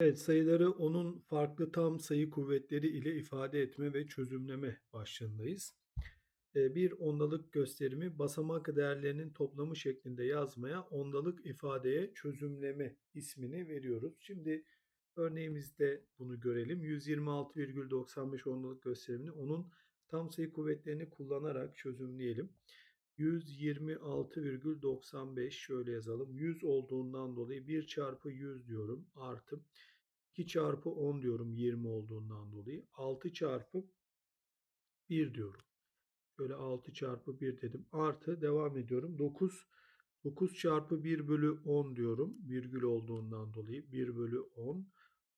Evet, sayıları onun farklı tam sayı kuvvetleri ile ifade etme ve çözümleme başlığındayız. Ee, Bir ondalık gösterimi basamak değerlerinin toplamı şeklinde yazmaya ondalık ifadeye çözümleme ismini veriyoruz. Şimdi örneğimizde bunu görelim. 126,95 ondalık gösterimini onun tam sayı kuvvetlerini kullanarak çözümleyelim. 126,95 şöyle yazalım. 100 olduğundan dolayı 1 çarpı 100 diyorum. Artı 2 çarpı 10 diyorum 20 olduğundan dolayı. 6 çarpı 1 diyorum. Şöyle 6 çarpı 1 dedim. Artı devam ediyorum. 9 9 çarpı 1 bölü 10 diyorum. Virgül olduğundan dolayı 1 bölü 10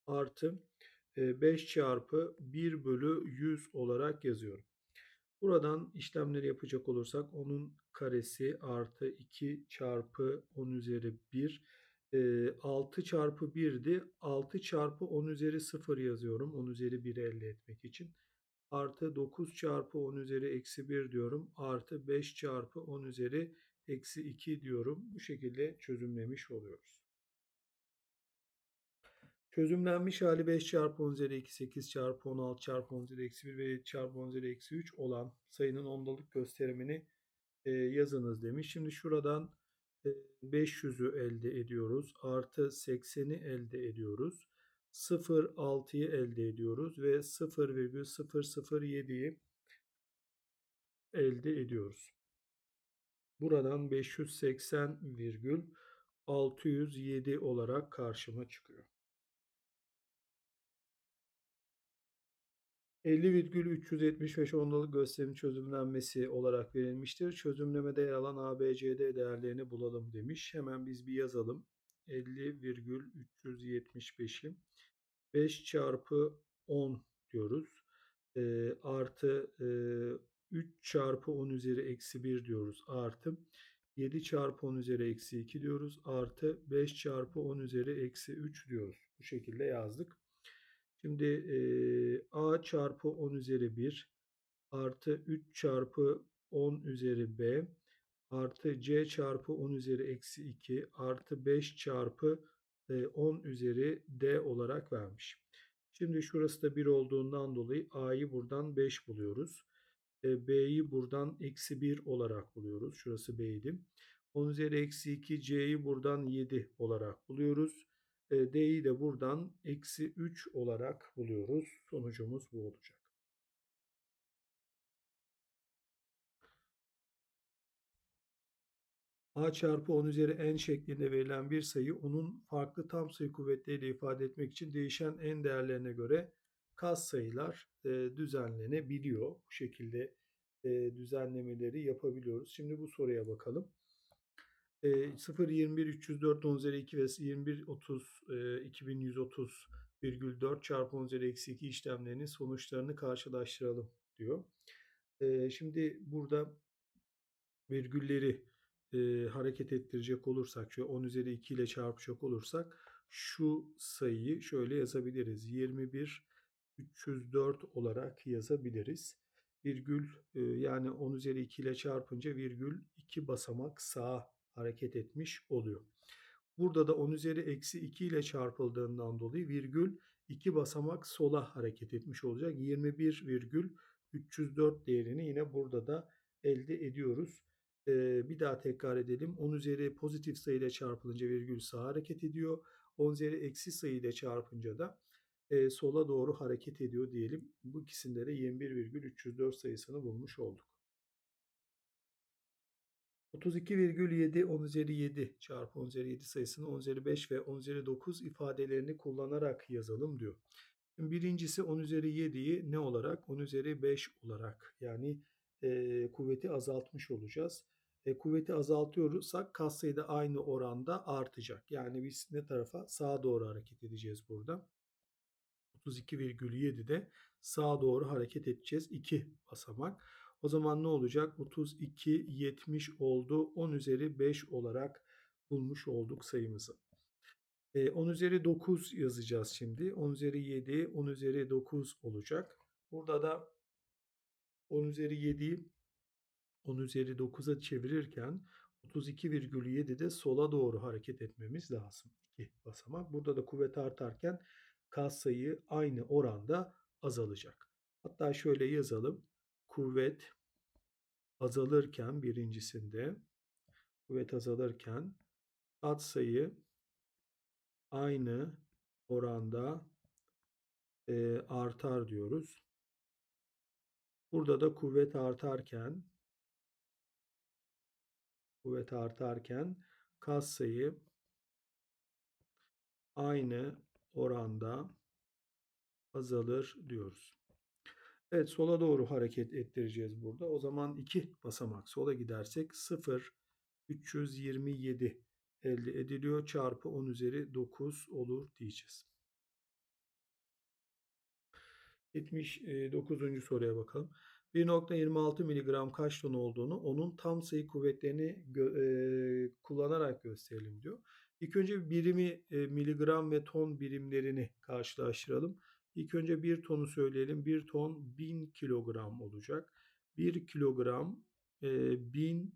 artı 5 çarpı 1 bölü 100 olarak yazıyorum. Buradan işlemleri yapacak olursak onun karesi artı 2 çarpı 10 üzeri 1 6 çarpı 1'di. 6 çarpı 10 üzeri 0 yazıyorum. 10 üzeri 1'i elde etmek için. Artı 9 çarpı 10 üzeri eksi 1 diyorum. Artı 5 çarpı 10 üzeri eksi 2 diyorum. Bu şekilde çözümlemiş oluyoruz. Çözümlenmiş hali 5 çarpı 10 üzeri 2, 8 çarpı 16 çarpı 10 üzeri eksi 1 ve 7 çarpı 10 üzeri eksi 3 olan sayının ondalık gösterimini e, yazınız demiş. Şimdi şuradan e, 500'ü elde ediyoruz. Artı 80'i elde ediyoruz. 0,6'yı elde ediyoruz ve 0,007'yi elde ediyoruz. Buradan 580,607 olarak karşıma çıkıyor. 50,375 ondalık gösterimin çözümlenmesi olarak verilmiştir. Çözümlemede yer alan ABCD değerlerini bulalım demiş. Hemen biz bir yazalım. 50,375'i 5 çarpı 10 diyoruz. E, artı e, 3 çarpı 10 üzeri eksi 1 diyoruz. Artı 7 çarpı 10 üzeri eksi 2 diyoruz. Artı 5 çarpı 10 üzeri eksi 3 diyoruz. Bu şekilde yazdık. Şimdi e, a çarpı 10 üzeri 1 artı 3 çarpı 10 üzeri b artı c çarpı 10 üzeri eksi 2 artı 5 çarpı 10 üzeri d olarak vermiş. Şimdi şurası da 1 olduğundan dolayı a'yı buradan 5 buluyoruz. b'yi buradan eksi 1 olarak buluyoruz. Şurası b'ydi. 10 üzeri eksi 2 c'yi buradan 7 olarak buluyoruz. D'yi de buradan eksi 3 olarak buluyoruz. Sonucumuz bu olacak. A çarpı 10 üzeri n şeklinde verilen bir sayı onun farklı tam sayı kuvvetleriyle ifade etmek için değişen n değerlerine göre kas sayılar düzenlenebiliyor. Bu şekilde düzenlemeleri yapabiliyoruz. Şimdi bu soruya bakalım. E, 0, 21, 304, 10 üzeri 2 ve 21, 30, e, 2130 virgül 4 çarpı 10 üzeri eksi 2 işlemlerinin sonuçlarını karşılaştıralım diyor. E, şimdi burada virgülleri e, hareket ettirecek olursak, şöyle 10 üzeri 2 ile çarpacak olursak şu sayıyı şöyle yazabiliriz. 21 304 olarak yazabiliriz. Virgül e, yani 10 üzeri 2 ile çarpınca virgül 2 basamak sağa hareket etmiş oluyor. Burada da 10 üzeri eksi 2 ile çarpıldığından dolayı virgül 2 basamak sola hareket etmiş olacak. 21 virgül 304 değerini yine burada da elde ediyoruz. Ee, bir daha tekrar edelim. 10 üzeri pozitif sayı ile çarpılınca virgül sağa hareket ediyor. 10 üzeri eksi sayı ile çarpınca da e, sola doğru hareket ediyor diyelim. Bu ikisinde de 21,304 sayısını bulmuş olduk. 32,7 10 üzeri 7 çarpı 10 üzeri 7 sayısını 10 üzeri 5 ve 10 üzeri 9 ifadelerini kullanarak yazalım diyor. Birincisi 10 üzeri 7'yi ne olarak? 10 üzeri 5 olarak yani e, kuvveti azaltmış olacağız. E, kuvveti azaltıyorsak katsayı da aynı oranda artacak. Yani biz ne tarafa? Sağa doğru hareket edeceğiz burada. 32,7'de sağa doğru hareket edeceğiz. 2 basamak. O zaman ne olacak? 32, 70 oldu. 10 üzeri 5 olarak bulmuş olduk sayımızı. E, 10 üzeri 9 yazacağız şimdi. 10 üzeri 7, 10 üzeri 9 olacak. Burada da 10 üzeri 7'yi 10 üzeri 9'a çevirirken 32,7'de sola doğru hareket etmemiz lazım. 2 basamak. Burada da kuvvet artarken katsayı aynı oranda azalacak. Hatta şöyle yazalım. Kuvvet azalırken birincisinde kuvvet azalırken katsayı aynı oranda e, artar diyoruz. Burada da kuvvet artarken kuvvet artarken katsayı aynı oranda azalır diyoruz. Evet sola doğru hareket ettireceğiz burada. O zaman 2 basamak sola gidersek 0 327 elde ediliyor. Çarpı 10 üzeri 9 olur diyeceğiz. 79. soruya bakalım. 1.26 mg kaç ton olduğunu onun tam sayı kuvvetlerini gö e, kullanarak gösterelim diyor. İlk önce birimi e, miligram ve ton birimlerini karşılaştıralım. İlk önce bir tonu söyleyelim. Bir ton 1000 kilogram olacak. 1 kilogram e, 1000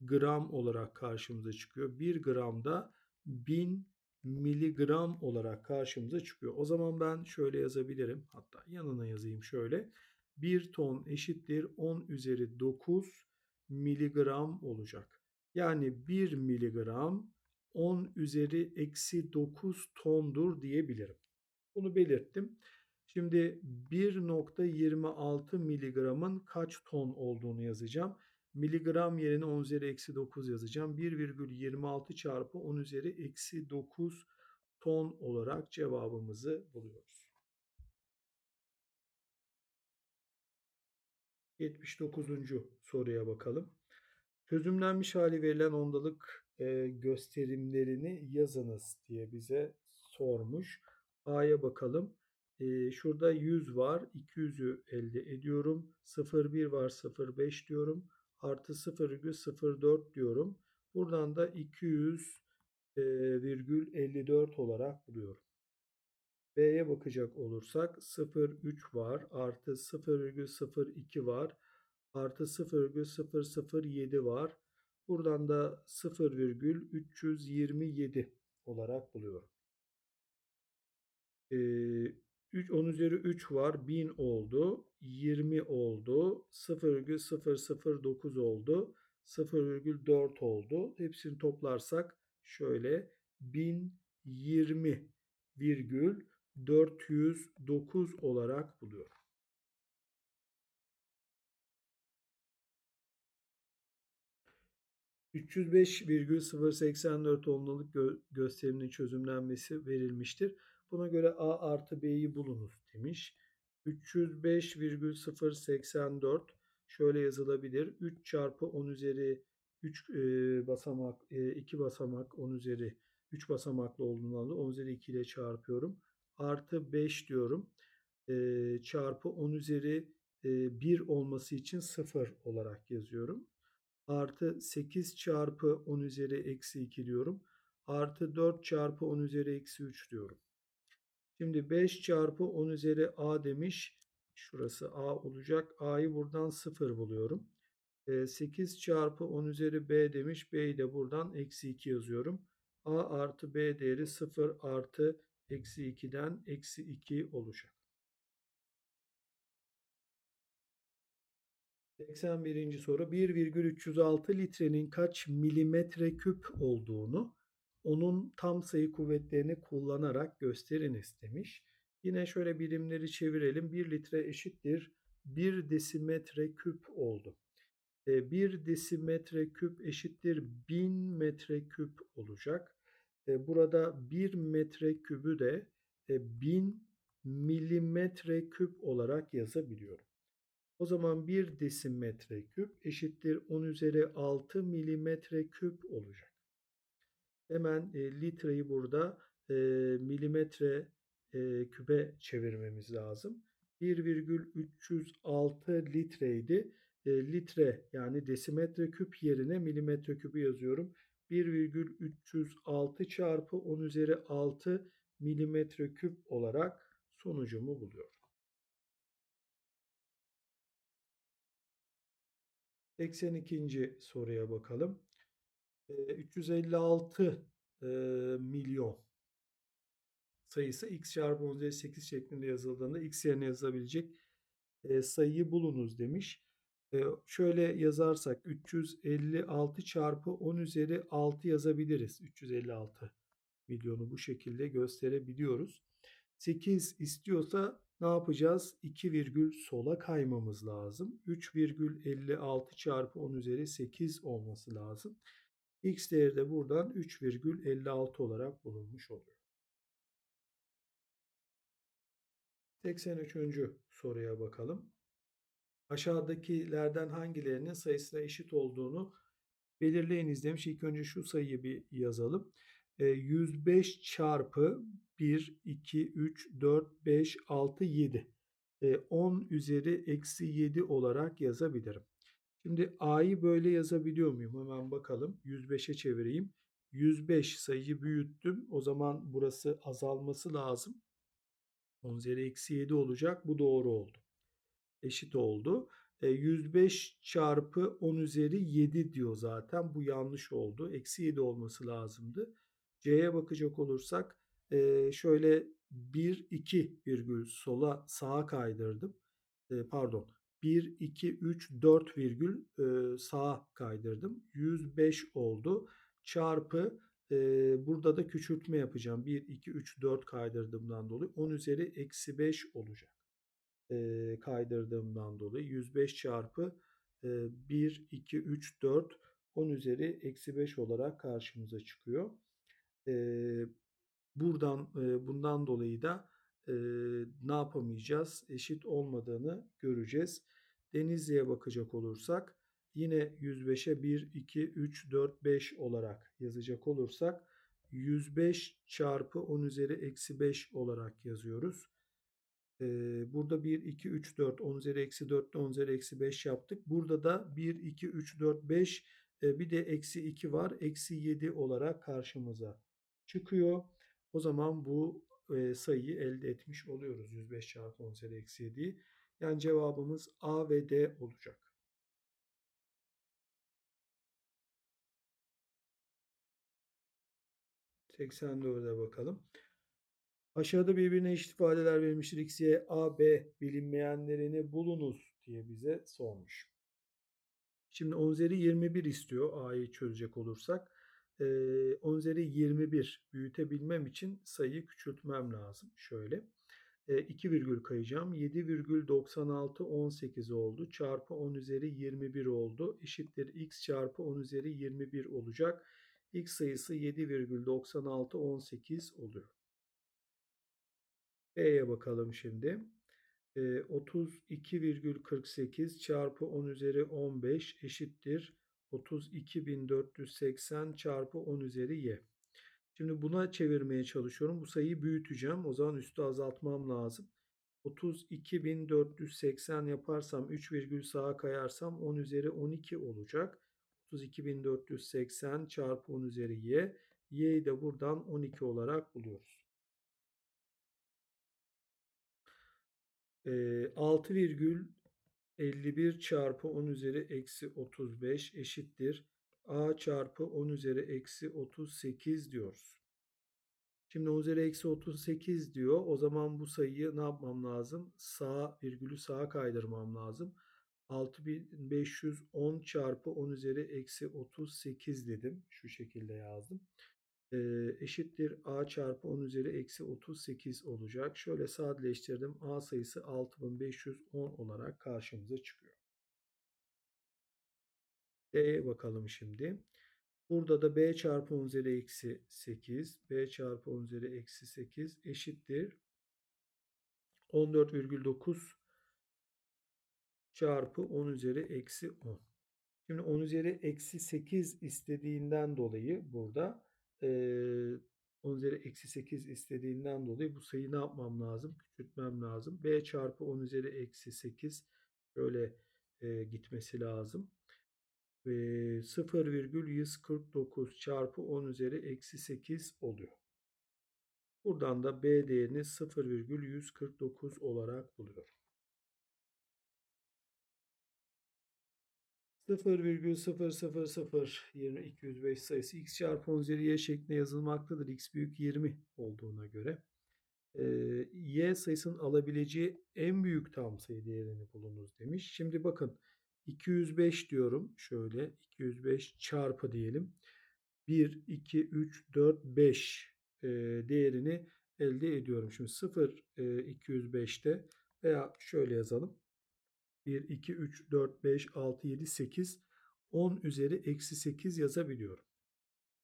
gram olarak karşımıza çıkıyor. 1 gram da 1000 miligram olarak karşımıza çıkıyor. O zaman ben şöyle yazabilirim. Hatta yanına yazayım şöyle. 1 ton eşittir 10 üzeri 9 miligram olacak. Yani 1 miligram 10 üzeri eksi 9 tondur diyebilirim. Bunu belirttim. Şimdi 1.26 miligramın kaç ton olduğunu yazacağım. Miligram yerine 10 üzeri eksi 9 yazacağım. 1,26 çarpı 10 üzeri eksi 9 ton olarak cevabımızı buluyoruz. 79. soruya bakalım. Çözümlenmiş hali verilen ondalık gösterimlerini yazınız diye bize sormuş. A'ya bakalım. E, şurada 100 var. 200'ü elde ediyorum. 0,1 var. 0,5 diyorum. Artı 0,04 diyorum. Buradan da 200,54 olarak buluyorum. B'ye bakacak olursak 0,3 var. Artı 0,02 var. Artı 0,007 var. Buradan da 0,327 olarak buluyorum. Ee, 3, 10 üzeri 3 var. 1000 oldu. 20 oldu. 0,009 oldu. 0,4 oldu. Hepsini toplarsak şöyle 1020 virgül 409 olarak buluyorum. 305,084 ondalık gö gösteriminin çözümlenmesi verilmiştir. Buna göre A artı B'yi bulunuz demiş. 305,084 şöyle yazılabilir. 3 çarpı 10 üzeri 3 e, basamak, e, 2 basamak 10 üzeri 3 basamaklı olduğunu aldı. 10 üzeri 2 ile çarpıyorum. Artı 5 diyorum. E, çarpı 10 üzeri e, 1 olması için 0 olarak yazıyorum artı 8 çarpı 10 üzeri eksi 2 diyorum. Artı 4 çarpı 10 üzeri eksi 3 diyorum. Şimdi 5 çarpı 10 üzeri a demiş. Şurası a olacak. a'yı buradan 0 buluyorum. 8 çarpı 10 üzeri b demiş. b'yi de buradan eksi 2 yazıyorum. a artı b değeri 0 artı eksi 2'den eksi 2 olacak. 81. soru 1,306 litrenin kaç milimetre küp olduğunu onun tam sayı kuvvetlerini kullanarak gösteriniz demiş. Yine şöyle birimleri çevirelim. 1 litre eşittir 1 desimetre küp oldu. 1 e, desimetre küp eşittir 1000 metre küp olacak. E, burada 1 metre kübü de 1000 e, milimetre küp olarak yazabiliyorum. O zaman 1 desimetre küp eşittir 10 üzeri 6 milimetre küp olacak. Hemen e, litreyi burada e, milimetre e, küpe çevirmemiz lazım. 1,306 litreydi. E, litre yani desimetre küp yerine milimetre küpü yazıyorum. 1,306 çarpı 10 üzeri 6 milimetre küp olarak sonucumu buluyorum. 82. soruya bakalım. e, 356 e, milyon sayısı x çarpı 10 üzeri 8 şeklinde yazıldığında x yerine yazabilecek sayıyı bulunuz demiş. Şöyle yazarsak 356 çarpı 10 üzeri 6 yazabiliriz. 356 milyonu bu şekilde gösterebiliyoruz. 8 istiyorsa ne yapacağız? 2 virgül sola kaymamız lazım. 3,56 çarpı 10 üzeri 8 olması lazım. X değeri de buradan 3,56 olarak bulunmuş oluyor. 83. soruya bakalım. Aşağıdakilerden hangilerinin sayısına eşit olduğunu belirleyiniz demiş. İlk önce şu sayıyı bir yazalım. 105 e, çarpı 1, 2, 3, 4, 5, 6, 7. 10 üzeri eksi 7 olarak yazabilirim. Şimdi A'yı böyle yazabiliyor muyum? Hemen bakalım. 105'e çevireyim. 105 sayıyı büyüttüm. O zaman burası azalması lazım. 10 üzeri eksi 7 olacak. Bu doğru oldu. Eşit oldu. 105 e, çarpı 10 üzeri 7 diyor zaten. Bu yanlış oldu. Eksi 7 olması lazımdı. C'ye bakacak olursak e, şöyle 1, 2 virgül sola sağa kaydırdım. E, pardon 1, 2, 3, 4 virgül sağa kaydırdım. 105 oldu. Çarpı burada da küçültme yapacağım. 1, 2, 3, 4 kaydırdığımdan dolayı 10 üzeri eksi 5 olacak. kaydırdığımdan dolayı 105 çarpı 1, 2, 3, 4 10 üzeri eksi 5 olarak karşımıza çıkıyor. Buradan bundan dolayı da ne yapamayacağız? Eşit olmadığını göreceğiz. Denizli'ye bakacak olursak Yine 105'e 1, 2, 3, 4, 5 olarak yazacak olursak 105 çarpı 10 üzeri eksi 5 olarak yazıyoruz. Burada 1, 2, 3, 4, 10 üzeri eksi 4 10 üzeri eksi 5 yaptık. Burada da 1, 2, 3, 4, 5 bir de eksi 2 var. Eksi 7 olarak karşımıza çıkıyor. O zaman bu sayıyı elde etmiş oluyoruz. 105 çarpı 10 üzeri eksi 7'yi. Yani cevabımız A ve D olacak. 84'e bakalım. Aşağıda birbirine eşit ifadeler verilmiştir. X, Y, A, B bilinmeyenlerini bulunuz diye bize sormuş. Şimdi 10 üzeri 21 istiyor A'yı çözecek olursak. Ee, 10 üzeri 21 büyütebilmem için sayıyı küçültmem lazım. Şöyle. 2 virgül kayacağım. 7,96 18 oldu. Çarpı 10 üzeri 21 oldu. Eşittir x çarpı 10 üzeri 21 olacak x sayısı 7,9618 oluyor. B'ye bakalım şimdi. E, 32,48 çarpı 10 üzeri 15 eşittir. 32.480 çarpı 10 üzeri y. Şimdi buna çevirmeye çalışıyorum. Bu sayıyı büyüteceğim. O zaman üstü azaltmam lazım. 32.480 yaparsam 3 virgül sağa kayarsam 10 üzeri 12 olacak. 32.480 çarpı 10 üzeri y. Y'yi de buradan 12 olarak buluyoruz. Ee, 6, virgül 51 çarpı 10 üzeri eksi 35 eşittir. A çarpı 10 üzeri eksi 38 diyoruz. Şimdi 10 üzeri eksi 38 diyor. O zaman bu sayıyı ne yapmam lazım? Sağ virgülü sağa kaydırmam lazım. 6510 çarpı 10 üzeri eksi 38 dedim. Şu şekilde yazdım. Eşittir a çarpı 10 üzeri eksi 38 olacak. Şöyle sadeleştirdim. a sayısı 6510 olarak karşımıza çıkıyor. D'ye bakalım şimdi. Burada da b çarpı 10 üzeri eksi 8, b çarpı 10 üzeri eksi 8 eşittir. 14,9 çarpı 10 üzeri eksi 10. Şimdi 10 üzeri eksi 8 istediğinden dolayı burada e, 10 üzeri eksi 8 istediğinden dolayı bu sayıyı ne yapmam lazım? Küçültmem lazım. B çarpı 10 üzeri eksi 8 böyle e, gitmesi lazım. Ve 0,149 çarpı 10 üzeri eksi 8 oluyor. Buradan da B değerini 0,149 olarak buluyorum. 0,0002205 sayısı x çarpı 10 üzeri y şeklinde yazılmaktadır. x büyük 20 olduğuna göre. Ee, y sayısının alabileceği en büyük tam sayı değerini bulunuz demiş. Şimdi bakın 205 diyorum. Şöyle 205 çarpı diyelim. 1, 2, 3, 4, 5 e, değerini elde ediyorum. Şimdi 0 e, 205'te veya şöyle yazalım. 1, 2, 3, 4, 5, 6, 7, 8, 10 üzeri eksi 8 yazabiliyorum.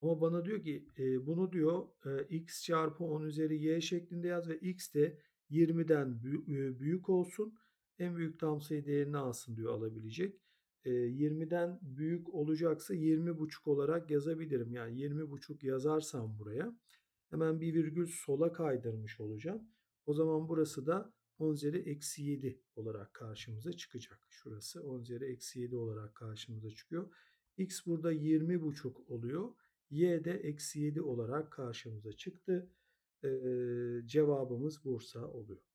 Ama bana diyor ki e, bunu diyor e, x çarpı 10 üzeri y şeklinde yaz ve x de 20'den büyük olsun. En büyük tam sayı değerini alsın diyor alabilecek. E, 20'den büyük olacaksa 20,5 olarak yazabilirim. Yani 20,5 yazarsam buraya hemen bir virgül sola kaydırmış olacağım. O zaman burası da 10 üzeri eksi 7 olarak karşımıza çıkacak. Şurası 10 üzeri eksi 7 olarak karşımıza çıkıyor. X burada 20,5 oluyor. Y de eksi 7 olarak karşımıza çıktı. Ee, cevabımız Bursa oluyor.